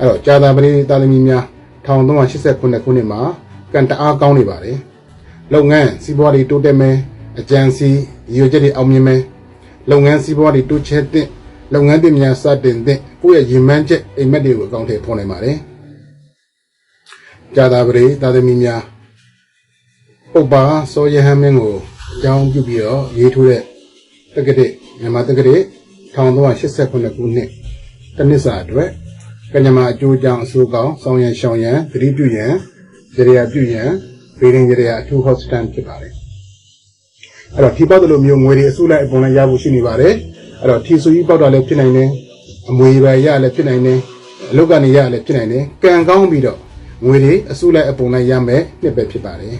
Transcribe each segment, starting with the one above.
အဲ့တော့ကြာသာပရိသာသမီများ1389ခုနှစ်မှာကံတအားကောင်းနေပါတယ်လုပ်ငန်းစီးပွားတွေတိုးတက်မယ်အကြံစီရည်ရွယ်ချက်တွေအောင်မြင်မယ်လုပ်ငန်းစီးပွားတွေတိုးချဲ့တဲ့လုပ်ငန်းတွေများစတင်တဲ့ကိုယ့်ရဲ့ရည်မှန်းချက်အိမ်မက်တွေကိုအကောင့်ထဲဖော်နိုင်ပါတယ်ကြာသာပရိသာသမီများပုပ္ပါစောယဟန်မင်းကိုအကြောင်းပြုပြီးတော့ရေးထိုးတဲ့တက္ကတိမြန်မာတက္ကတိ1389ခုနှစ်တနစ်စာအတွက် ကညမအကျိုးကြောင့်အဆိုးကောင်းဆောင်းရန်ရှောင်းရန်သတိပြုရန်ကြရပြုရန်ဗေဒင်ကြရအထူးဟော့စတန်ဖြစ်ပါတယ်အဲ့တော့ထီပေါက်တယ်လို့မျိုးငွေတွေအစုလိုက်အပုံလိုက်ရဖို့ရှိနေပါတယ်အဲ့တော့ထီဆူကြီးပေါက်တာလည်းဖြစ်နိုင်တယ်အမွေပဲရလည်းဖြစ်နိုင်တယ်အလုတ်ကနေရလည်းဖြစ်နိုင်တယ်ကံကောင်းပြီးတော့ငွေတွေအစုလိုက်အပုံလိုက်ရမယ်နှစ်ပဲဖြစ်ပါတယ်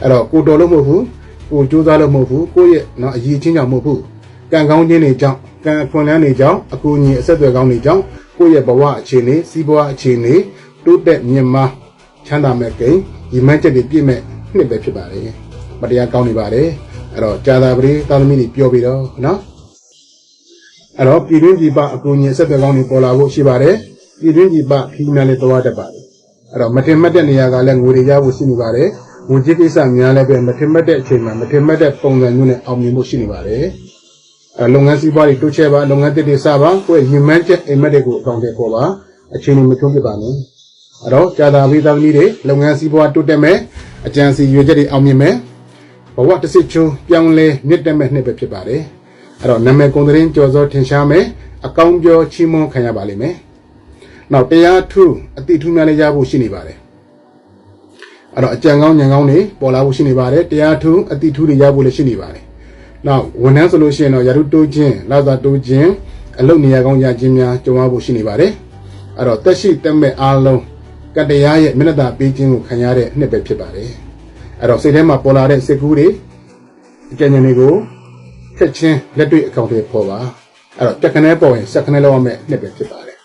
အဲ့တော့ကိုတော်လို့မဟုတ်ဘူးကိုကြိုးစားလို့မဟုတ်ဘူးကိုယ့်ရဲ့နော်အရေးချင်းကြောင့်မဟုတ်ဘူးကံကောင်းခြင်းတွေကြောင့်ကံအခွင့်အလမ်းတွေကြောင့်အကူအညီအဆက်အသွယ်ကောင်းတွေကြောင့် ကိုယ့်ရဲ့ဘဝအခြေအနေစီးပွားအခြေအနေတိုးတက်မြင့်မားချမ်းသာမဲ့ကိန်းဒီမန်းချက်တွေပြည့်မဲ့နှစ်ပဲဖြစ်ပါတယ်မတရားကောင်းနေပါတယ်အဲ့တော့ကြာသာပရိသာသမီတွေပြောပြီးတော့နော်အဲ့တော့ပြည်တွင်းပြည်ပအကူအညီအဆက်အသွယ်ကောင်းတွေပေါ်လာဖို့ရှိပါတယ်ပြည်တွင်းပြည်ပခီးများလည်းသွားတတ်ပါတယ်အဲ့တော့မထင်မှတ်တဲ့နေရာကလည်းငွေတွေရဖို့ရှိနေပါတယ်ငွေကြေးကိစ္စများလည်းပဲမထင်မှတ်တဲ့အချိန်မှာမထင်မှတ်တဲ့ပုံစံမျိုးနဲ့အောင်မြင်ဖို့ရှိနေပါတယ်အဲ လုပ်ငန်းစီးပွားတွေတိုးချဲ့ပါလုပ်ငန်းတစ်တွေစပါကိုယ့်ရဲ့ရင်မှန်းချက်အိမ်မက်တွေကိုအကောင့်တွေပေါ်ပါအချိန်တွေမထုံးပြပါနဲ့အဲ့တော့ကြာသာဝိသမီးတွေလုပ်ငန်းစီးပွားတိုးတက်မယ်အကြံစီရွေချက်တွေအောင်မြင်မယ်ဘဝတစ်စစ်ချုံပြောင်းလဲမြင့်တက်မဲ့နှစ်ပဲဖြစ်ပါတယ်အဲ့တော့နာမည်ကုန်သတင်းကြော်စောထင်ရှားမယ်အကောင်းပြောချီးမွမ်းခံရပါလိမ့်မယ်နောက်တရားထုအတိထုများလည်းရဖို့ရှိနေပါတယ်အဲ့တော့အကြံကောင်းဉာဏ်ကောင်းတွေပေါ်လာဖို့ရှိနေပါတယ်တရားထုအတိထုတွေရဖို့လည်းရှိနေပါတယ် နောက်ဝန်ထမ်းဆိုလို့ရှိရင်တော့ယာရုတိုးခြင်းလာသာတိုးခြင်းအလုပ်နေရာကောင်းရခြင်းများကြုံရဖို့ရှိနေပါတယ်အဲ့တော့တက်ရှိတက်မဲ့အားလုံးကတ္တရားရဲ့မျက်နှာသာပေးခြင်းကိုခံရတဲ့နှစ်ပဲဖြစ်ပါတယ်အဲ့တော့စိတ်ထဲမှာပေါ်လာတဲ့စိတ်ကူးတွေအကြံဉာဏ်တွေကိုချက်ချင်းလက်တွေ့အကောင့်တွေပေါ်ပါအဲ့တော့တက်ခနဲပေါ်ရင်စက်ခနဲလောက်ရမယ့်နှစ်ပဲဖြစ်ပါတယ်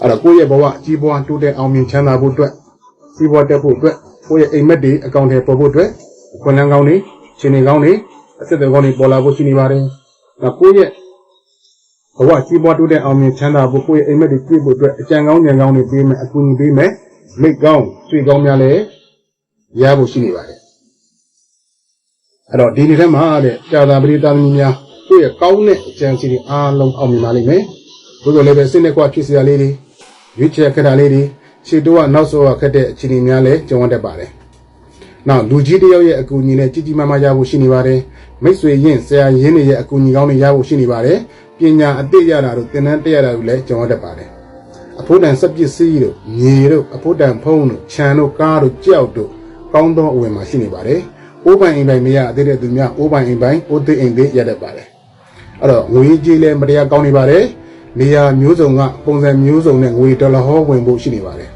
အဲ့တော့ကိုယ့်ရဲ့ဘဝအကြီးပွားတိုးတက်အောင်မြင်ချမ်းသာဖို့အတွက်စီးပွားတက်ဖို့အတွက်ကိုယ့်ရဲ့အိမ်မက်တွေအကောင့်တွေပေါ်ဖို့အတွက်ခွန်လန်းကောင်းတွေရှင်နေကောင်းတွေ အသက်တွေကောင်းတွေပေါ်လာဖို့ရှိနေပါတယ်နောက်ကိုယ့်ရဲ့ဘဝကြီးပွားတိုးတက်အောင်မြင်ချမ်းသာဖို့ကိုယ့်ရဲ့အိမ်မက်တွေပြည့်ဖို့အတွက်အကြံကောင်းဉာဏ်ကောင်းတွေပေးမယ်အကူအညီပေးမယ်မိတ်ကောင်းဆွေကောင်းများလည်းရဖို့ရှိနေပါတယ်အဲ့တော့ဒီနေ့ထဲမှာတဲ့ကြာသာပရိသတ်သမီးများကိုယ့်ရဲ့ကောင်းတဲ့အကြံစီတွေအားလုံးအောင်မြင်ပါလိမ့်မယ်ဘုရားလည်းပဲစိတ်နဲ့ကွာဖြစ်စရာလေးတွေရွေးချယ်ခက်တာလေးတွေခြေတိုးကနောက်ဆောကခက်တဲ့အခြေအနေများလည်းကြုံရတတ်ပါတယ် နောက်လူကြီးတယောက်ရဲ့အကူအညီနဲ့ကြီးကြီးမားမားရဖို့ရှိနေပါတယ်မိတ်ဆွေရင်းဆရာရင်းတွေရဲ့အကူအညီကောင်းတွေရဖို့ရှိနေပါတယ်ပညာအသိရတာတို့သင်တန်းတက်ရတာတို့လည်းကြုံရတတ်ပါတယ်အဖို့တန်စက်ပစ္စည်းတို့မြေတို့အဖို့တန်ဖုံးတို့ခြံတို့ကားတို့ကြောက်တို့ကောင်းသောအဝင်မှာရှိနေပါတယ်အိုးပိုင်အိမ်ပိုင်မရအသေးတဲ့သူများအိုးပိုင်အိမ်ပိုင်အိုးသိအိမ်သိရတတ်ပါတယ်အဲ့တော့ငွေကြီးလည်းမတရားကောင်းနေပါတယ်နေရာမျိုးစုံကပုံစံမျိုးစုံနဲ့ငွေဒေါ်လာဟောဝင်ဖို့ရှိနေပါတယ်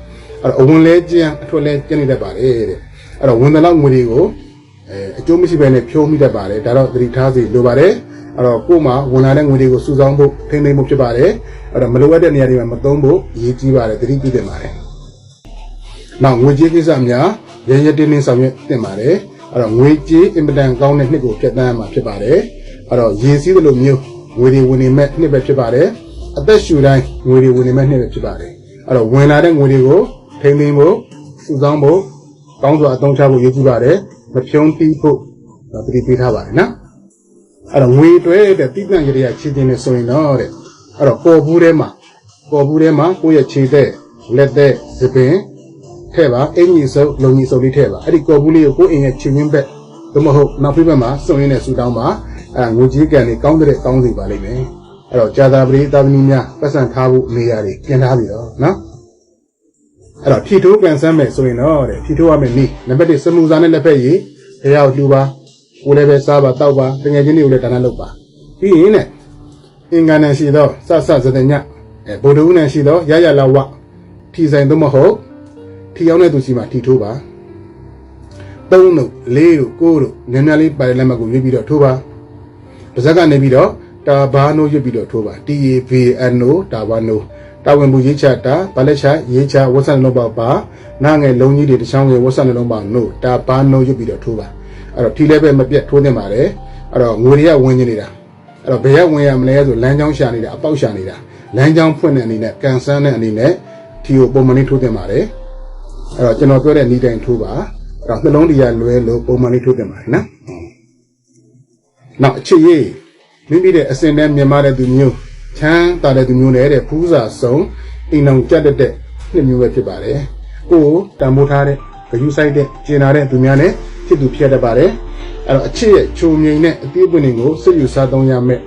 အဲ့တော့အဝင်လဲကျန်းအထွက်လဲကျန်းနေတတ်ပါတယ်တဲ့ အဲ့တော့ဝင်တဲ့လောက်ငွေတွေကိုအဲအကျိုးမရှိဘဲနဲ့ဖြိုးမိတတ်ပါတယ်ဒါတော့သတိထားစီလိုပါတယ်အဲ့တော့ကို့မှာဝင်လာတဲ့ငွေတွေကိုစုဆောင်းဖို့ထိန်းသိမ်းဖို့ဖြစ်ပါတယ်အဲ့တော့မလိုအပ်တဲ့နေရာတွေမှာမသုံးဖို့အရေးကြီးပါတယ်သတိပြုသင့်ပါတယ်နောက်ငွေကြေးကိစ္စများရရတင်းတင်းဆောင်ရွက်သင့်ပါတယ်အဲ့တော့ငွေကြေးအင်မတန်ကောင်းတဲ့နှစ်ကိုဖြတ်သန်းရမှာဖြစ်ပါတယ်အဲ့တော့ရည်စည်းသလိုမျိုးငွေတွေဝင်နေမဲ့နှစ်ပဲဖြစ်ပါတယ်အသက်ရှူတိုင်းငွေတွေဝင်နေမဲ့နှစ်ပဲဖြစ်ပါတယ်အဲ့တော့ဝင်လာတဲ့ငွေတွေကိုထိန်းသိမ်းဖို့စုဆောင်းဖို့ ကောင်းစွာအသုံးချဖို့ရည်ကြည်ပါတယ်မဖြုံးတီးဖို့ဒါသတိပေးထားပါတယ်နော်အဲ့တော့ငွေတွေတဲ့တိပ္ပံရရချီတင်နေဆိုရင်တော့တဲ့အဲ့တော့ပေါ်ဘူးထဲမှာပေါ်ဘူးထဲမှာကိုယ့်ရဲ့ခြေသက်လက်သက်သပင်ထဲပါအင်ကြီးစုပ်လုံကြီးစုပ်လေးထဲပါအဲ့ဒီကော်ဘူးလေးကိုကိုယ့်အိမ်ရဲ့ခြေရင်းဘက်သို့မဟုတ်နောက်ဖိဘက်မှာစုံရင်းနဲ့ဆူတောင်းပါအဲ့ငွေကြီးကန်လေးကောင်းတဲ့ကောင်းစီပါလိမ့်မယ်အဲ့တော့ဂျာတာပရိသာသမီများပတ်စံထားဖို့နေရာတွေပြင်ထားပြီတော့နော် အဲ့တော့ဖြီထိုးကန်ဆမ်းမယ်ဆိုရင်တော့တဲ့ဖြီထိုးရမယ်နီးနံပါတ်1စမူစာနဲ့လက်ဖက်ရည်တရားကိုလှူပါကိုယ်လည်းပဲစားပါတောက်ပါတကယ်ချင်းတွေကိုလည်းဒါနလုပ်ပါပြီးရင်နဲ့အင်္ဂါနဲ့ရှိသောစဆဇဒညအဲဗုဒ္ဓဦးနဲ့ရှိသောရရလာဝထီဆိုင်သို့မဟုတ်ထီအောင်တဲ့သူစီမှာထီထိုးပါသုံးတို့လေးတို့ကိုးတို့ညံ့ညံ့လေးပါတဲ့လက်မှတ်ကိုရွေးပြီးတော့ထိုးပါပါဇက်ကနေပြီးတော့တာဘာနိုရွေးပြီးတော့ထိုးပါ T A V N O တာဘာနို တာဝန်ဘူးရေးချတာဗလက်ချရေးချဝတ်ဆန်လုံးပါပါနားငယ်လုံးကြီးတွေတစ်ချောင်းငယ်ဝတ်ဆန်လုံးပါနိုတာဘာနိုရွေးပြီးတော့ထိုးပါအဲ့တော့ထီလည်းပဲမပြတ်ထိုးနေပါတယ်အဲ့တော့ငွေတွေကဝင်နေနေတာအဲ့တော့ဘယ်ရဝင်ရမလဲဆိုလမ်းကြောင်းရှာနေတာအပေါက်ရှာနေတာလမ်းကြောင်းဖွင့်တဲ့အနေနဲ့ကန်ဆန်းတဲ့အနေနဲ့ထထီကိုပုံမှန်လေးထိုးတင်ပါတယ်အဲ့တော့ကျွန်တော်ပြောတဲ့ဤတိုင်းထိုးပါအဲ့တော့နှလုံးတရားလွဲလို့ပုံမှန်လေးထိုးတင်ပါတယ်နော်နောက်အချစ်ရေးမိမိတဲ့အစင်နဲ့မြန်မာတဲ့သူမျိုး ချမ်းသာတဲ့သူမျိုးနဲ့တဲ့ဖူးစာဆုံးအိမ်အောင်ကြက်တဲ့တဲ့နှစ်မျိုးပဲဖြစ်ပါတယ်ကိုယ်တံမိုးထားတဲ့ဂရုစိုက်တဲ့ကျင်နာတဲ့သူများနဲ့ဖြစ်သူဖြစ်တတ်ပါတယ်အဲ့တော့အချစ်ရဲ့ချုံမြိန်နဲ့အသေးပွင့်တွေကိုစိတ်ယူစားသုံးရမယ်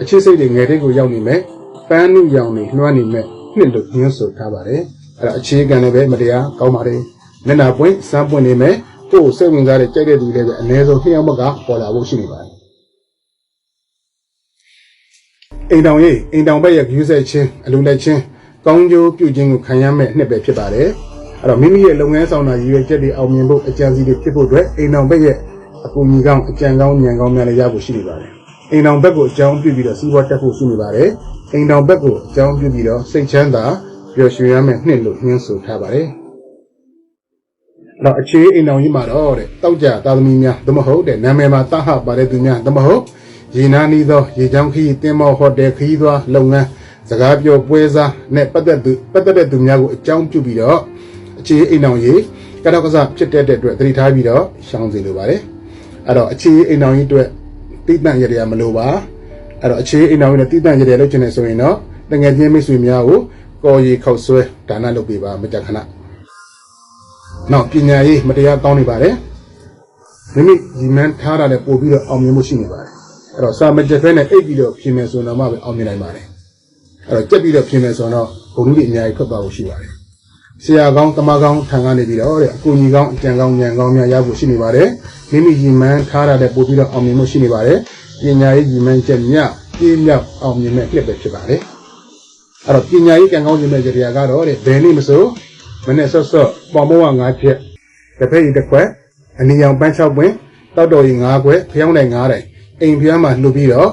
အချစ်စိတ်တွေငယ်တဲ့ကိုရောက်နေမယ်ပန်းနုရောင်တွေလွှမ်းနေမယ်နှစ်လို့ညွှန်းဆိုထားပါတယ်အဲ့တော့အခြေခံလည်းပဲမတရားကောင်းပါတယ်မျက်နှာပွင့်စမ်းပွင့်နေမယ်ကိုယ်စိတ်ဝင်စားတဲ့ကြိုက်တဲ့သူတွေလည်းပဲအနည်းဆုံးနှစ်ယောက်မှကပေါ်လာဖို့ရှိနေပါတယ် အိမ်တောင်ရေးအိမ်တောင်ဘက်ရဲ့ view ဆက်ချင်းအလူလက်ချင်းကောင်းကျိုးပြုခြင်းကိုခံရမယ့်နှစ်ပဲဖြစ်ပါတယ်အဲ့တော့မိမိရဲ့လုပ်ငန်းဆောင်တာရည်ရွယ်ချက်တွေအောင်မြင်ဖို့အကြံစီတွေဖြစ်ဖို့အတွက်အိမ်တောင်ဘက်ရဲ့အကူအညီကောင်းအကြံကောင်းဉာဏ်ကောင်းများလည်းရဖို့ရှိနေပါတယ်အိမ်တောင်ဘက်ကိုအကြောင်းပြုပြီးတော့စီးပွားတက်ဖို့ရှိနေပါတယ်အိမ်တောင်ဘက်ကိုအကြောင်းပြုပြီးတော့စိတ်ချမ်းသာပျော်ရွှင်ရမယ့်နှစ်လို့ညွှန်းဆိုထားပါတယ်တော့အခြေအိမ်တော်ကြီးမှာတော့တဲ့တောက်ကြသာသမီများသမဟုတ်တဲ့နာမည်မှာတဟပါတဲ့သူများသမဟုတ် ရေနာနီးသောရေချောင်းခီးတင်မောဟိုတယ်ခီးသွားလုပ်ငန်းစကားပြောပွဲစားနဲ့ပတ်သက်သူပတ်သက်တဲ့သူများကိုအကြောင်းပြုပြီးတော့အခြေအိမ်တော်ကြီးကတော့ကစားဖြစ်တဲ့အတွက်သတိထားပြီးတော့ရှောင်စေလိုပါတယ်အဲ့တော့အခြေအိမ်တော်ကြီးအတွက်တိတန့်ရရမလို့ပါအဲ့တော့အခြေအိမ်တော်ကြီးနဲ့တိတန့်ရရလုပ်ချင်တယ်ဆိုရင်တော့တငယ်ချင်းမိတ်ဆွေများကိုကော်ရီခောက်ဆွဲဒါနလုပ်ပေးပါမကြခဏနောက်ပညာရေးမတရားကောင်းနေပါတယ်မိမိဒီမန်းထားတာလည်းပို့ပြီးတော့အောင်မြင်မှုရှိနေပါတယ် အဲ့တော့စာမကျက်ဖဲနဲ့အိပ်ပြီးတော့ပြင်မယ်ဆိုတော့မှပဲအောင်မြင်နိုင်ပါတယ်အဲ့တော့ကြက်ပြီးတော့ပြင်မယ်ဆိုတော့ဘုံလူတွေအများကြီးထွက်သွားဖို့ရှိပါတယ်ဆရာကောင်းတမကောင်းထံကနေပြီးတော့တဲ့အကူကြီးကောင်းအကြံကောင်းဉာဏ်ကောင်းများရဖို့ရှိနေပါတယ်မိမိဒီမန်းထားတာလည်းပို့ပြီးတော့အောင်မြင်မှုရှိနေပါတယ်ပညာရေးဒီမန်းချက်မြပြည့်မြောက်အောင်မြင်မဲ့ဖြစ်ပဲဖြစ်ပါတယ်အဲ့တော့ပညာရေးကံကောင်းခြင်းမဲ့ကြရာကတော့တဲ့ဘယ်နည်းမဆိုမနေ့ဆော့ဆော့ပေါ်မောကငါးချက်တစ်ဖက်ရီတစ်ခွက်အနီရောင်ပန်း၆ပွင့်တောက်တော်ရီ၅ခွက်ဖျောင်းတိုင်၅တိုင် အိမ်ဖျားမှာလှုပ်ပြီးတော့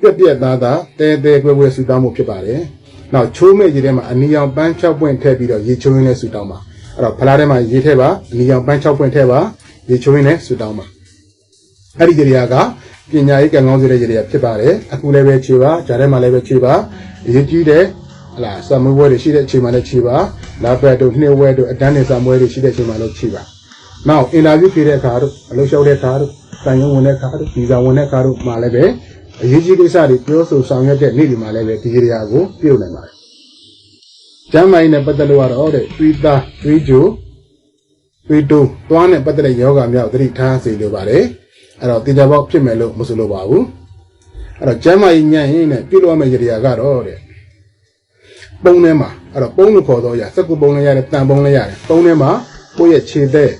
ပြက်ပြက်သားသားတဲတဲကွဲကွဲဆူတောင်းမှုဖြစ်ပါတယ်။နောက်ချိုးမဲ့ရေထဲမှာအနီရောင်ပန်း၆ပွင့်ထည့်ပြီးတော့ရေချိုးရင်းနဲ့ဆူတောင်းပါ။အဲ့တော့ဖလားထဲမှာရေထည့်ပါအနီရောင်ပန်း၆ပွင့်ထည့်ပါရေချိုးရင်းနဲ့ဆူတောင်းပါ။အဲ့ဒီကြရာကပညာရေးကံကောင်းစေတဲ့ကြရာဖြစ်ပါတယ်။အခုလည်းပဲခြေပါဂျာထဲမှာလည်းပဲခြေပါအရေးကြီးတဲ့ဟလာစမွေးပွဲတွေရှိတဲ့အချိန်မှာလည်းခြေပါလာဘက်တို့နှိမ့်ဝဲတို့အတန်းနေစမွေးတွေရှိတဲ့အချိန်မှာလည်းခြေပါ နောက်အင်တာဗျူးဖြေတဲ့အခါတို့အလုပ်လျှောက်တဲ့အခါတို့တန်ရုံဝင်တဲ့အခါတို့ဗီဇာဝင်တဲ့အခါတို့မှာလည်းပဲအရေးကြီးကိစ္စတွေပြောဆိုဆောင်ရွက်တဲ့နေ့ဒီမှာလည်းပဲဒီကြရာကိုပြုတ်နိုင်ပါတယ်ကျမ်းမိုင်းနဲ့ပတ်သက်လို့ကတော့တဲ့သွေးသားသွေးကြိုသွေးတိုးသွားနဲ့ပတ်သက်တဲ့ယောဂများကိုသတိထားစေလိုပါတယ်အဲ့တော့တေချာပေါက်ဖြစ်မယ်လို့မဆိုလိုပါဘူးအဲ့တော့ကျမ်းမိုင်းညံ့ရင်နဲ့ပြုတ်လို့ရမယ့်ကြရာကတော့တဲ့ပုံထဲမှာအဲ့တော့ပုံလို့ခေါ်တော့ရစက်ကူပုံလည်းရတယ်တန်ပုံလည်းရတယ်ပုံထဲမှာကိုယ့်ရဲ့ခြေသက်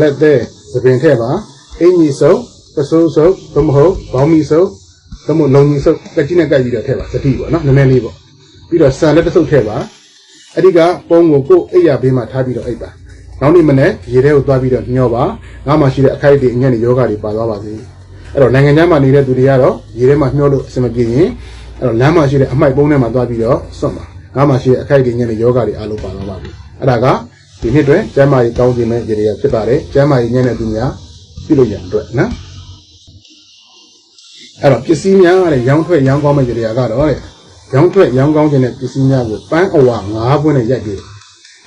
လက်သက်သပင်ထက်ပါအင်ကြီးစုပ်ပစိုးစုပ်သမဟုတ်ဘောင်းမီစုပ်သမလုံကြီးစုပ်ကကြီးနဲ့ကြိုက်ပြီးတော့ထည့်ပါစတိပေါ့နော်နည်းနည်းလေးပေါ့ပြီးတော့ဆန်လက်တစ်စုပ်ထည့်ပါအဲ့ဒီကပုံကိုကိုယ့်အိယာဘေးမှာထားပြီးတော့အိပ်ပါနောက်နေ့မနေ့ရေထဲကိုသွားပြီးတော့ညှောပါငါမှရှိတဲ့အခိုက်တွေအညံ့တွေယောဂတွေပါသွားပါစေအဲ့တော့နိုင်ငံခြားမှာနေတဲ့သူတွေကတော့ရေထဲမှာညှောလို့အဆင်မပြေရင်အဲ့တော့လမ်းမှာရှိတဲ့အမိုက်ပုံးထဲမှာသွားပြီးတော့စွန့်ပါငါမှရှိတဲ့အခိုက်တွေညံ့တဲ့ယောဂတွေအားလုံးပါသွားပါပြီအဲ့ဒါက ဒီနှစ်တွင်ကျမ်းမာရေးကောင်းစေမယ့်ရေတွေဖြစ်ပါတယ်ကျမ်းမာရေးညံ့တဲ့သူများပြုလို့ရန်အတွက်နော်အဲ့တော့ပစ္စည်းများတဲ့ရောင်းထွက်ရောင်းကောင်းမယ့်ရေတွေကတော့တဲ့ရောင်းထွက်ရောင်းကောင်းခြင်းတဲ့ပစ္စည်းများကိုပန်းအဝါ၅ပွင့်နဲ့ရိုက်ပြီး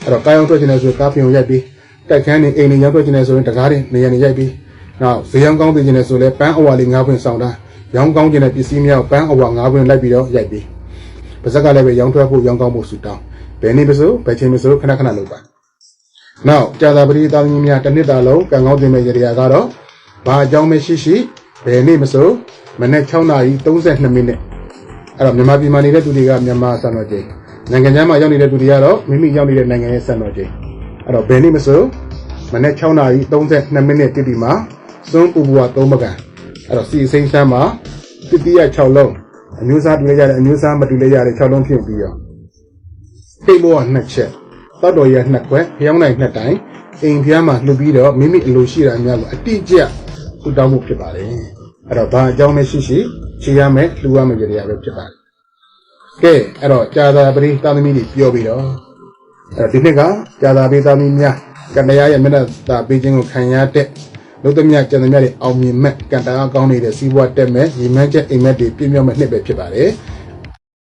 အဲ့တော့ကားရောင်းထွက်ခြင်းနဲ့ဆိုကားပြုံရိုက်ပြီးတိုက်ခန်းနေအိမ်နေရောင်းထွက်ခြင်းနဲ့ဆိုရင်တကားတွေနေရာနေရိုက်ပြီးနောက်ဈေးရောင်းကောင်းခြင်းနဲ့ဆိုလဲပန်းအဝါလေး၅ပွင့်ဆောင်တာရောင်းကောင်းခြင်းတဲ့ပစ္စည်းများကိုပန်းအဝါ၅ပွင့်လိုက်ပြီးတော့ရိုက်ပြီးပါဇက်ကလည်းပဲရောင်းထွက်ဖို့ရောင်းကောင်းဖို့ဆူတောင်းဘယ်နည်းမဆိုဘယ်ချိန်မဆိုခဏခဏလုပ်ပါ နောက်ကြာသာပတိသားသမီးများတစ်နှစ်တာလုံးကံကောင်းတင်မဲ့ရေရာကတော့ဘာအကြောင်းမရှိရှိဘယ်နေ့မဆိုမနေ့6နာရီ32မိနစ်အဲ့တော့မြန်မာပြည်မှာနေတဲ့သူတွေကမြန်မာစံတော်ချိန်နိုင်ငံခြားမှာရောက်နေတဲ့သူတွေကတော့မိမိရောက်နေတဲ့နိုင်ငံရဲ့စံတော်ချိန်အဲ့တော့ဘယ်နေ့မဆိုမနေ့6နာရီ32မိနစ်တိတိမှာစွန်းပူပူက3ပကံအဲ့တော့စီစိမ့်ဆန်းမှာတိတိယ6လုံးအမျိုးသားတူလဲရတယ်အမျိုးသားမတူလဲရတယ်6လုံးဖြစ်ပြီးရောတိတ်ဘောကနှစ်ချက် တောက်တော်ရနှစ်ခွက်ဖျောင်းနိုင်နှစ်တိုင်အိမ်ဖျားမှာလှုပ်ပြီးတော့မိမိအလိုရှိတာများကိုအတိအကျထူတောင်းမှုဖြစ်ပါတယ်အဲ့တော့ဘာအကြောင်းလဲရှိရှိခြေရမယ်လှူရမယ်ကြရပဲဖြစ်ပါတယ်ကဲအဲ့တော့ကြာသာပရိသာသမီတွေပြောပြီးတော့အဲ့တော့ဒီနှစ်ကကြာသာပရိသာသမီများကန္တရားရဲ့မျက်နှာသာပေးခြင်းကိုခံရတဲ့လို့သမ ्या ကျန်သမ ्या တွေအောင်မြင်မဲ့ကံတာအကောင်းနေတဲ့စီးပွားတက်မဲ့ရီမန်းချက်အိမ်မက်တွေပြည့်မြောက်မဲ့နှစ်ပဲဖြစ်ပါတယ်